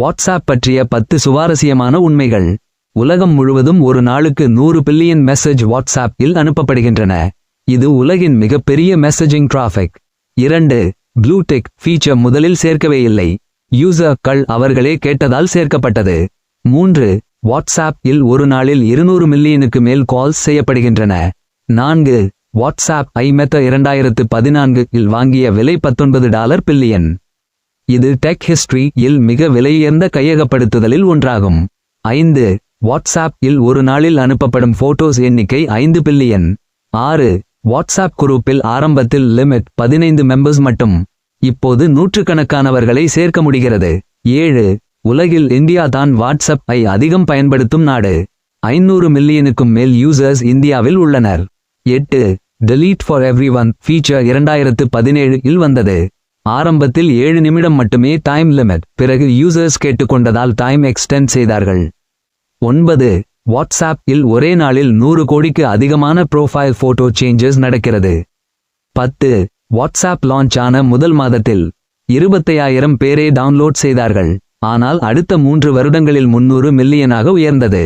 WhatsApp பற்றிய பத்து சுவாரஸ்யமான உண்மைகள் உலகம் முழுவதும் ஒரு நாளுக்கு நூறு பில்லியன் மெசேஜ் வாட்ஸ்ஆப் இல் அனுப்பப்படுகின்றன. இது உலகின் மிகப்பெரிய மெசேஜிங் டிராஃபிக். இரண்டு ப்ளூடெக் ஃபீச்சர் முதலில் சேர்க்கவே இல்லை. யூசர்கள் அவர்களே கேட்டதால் சேர்க்கப்பட்டது. மூன்று வாட்ஸ்ஆப் இல் ஒரு நாளில் இருநூறு மில்லியனுக்கு மேல் கால்ஸ் செய்யப்படுகின்றன. நான்கு வாட்ஸ்ஆப் ஐ மெத்த இரண்டாயிரத்து பதினான்கு இல் வாங்கிய விலை பத்தொன்பது டாலர் பில்லியன். இது டெக் ஹிஸ்டரி இல் மிக விலையுயர்ந்த கையகப்படுத்துதலில் ஒன்றாகும். ஐந்து வாட்ஸ்ஆப் இல் ஒரு நாளில் அனுப்பப்படும் போட்டோஸ் எண்ணிக்கை ஐந்து பில்லியன். ஆறு வாட்ஸ்ஆப் குரூப்பில் ஆரம்பத்தில் லிமிட் பதினைந்து மெம்பர்ஸ் மட்டும். இப்போது நூற்றுக்கணக்கானவர்களை சேர்க்க முடிகிறது. ஏழு உலகில் இந்தியா தான் வாட்ஸ்அப் ஐ அதிகம் பயன்படுத்தும் நாடு. ஐநூறு மில்லியனுக்கும் மேல் யூசர்ஸ் இந்தியாவில் உள்ளனர். எட்டு delete for every one feature இரண்டாயிரத்து பதினேழு இல் வந்தது. ஆரம்பத்தில் ஏழு நிமிடம் மட்டுமே டைம் லிமிட் பிறகு யூசர்ஸ் கேட்டுக்கொண்டதால் டைம் எக்ஸ்டெண்ட் செய்தார்கள். ஒன்பது வாட்ஸ்ஆப் இல் ஒரே நாளில் நூறு கோடிக்கு அதிகமான ப்ரோஃபைல் போட்டோ சேஞ்சஸ் நடக்கிறது. பத்து வாட்ஸ்ஆப் லான்ச் ஆன முதல் மாதத்தில் இருபத்தையாயிரம் பேரே டவுன்லோட் செய்தார்கள். ஆனால் அடுத்த மூன்று வருடங்களில் முன்னூறு மில்லியனாக உயர்ந்தது.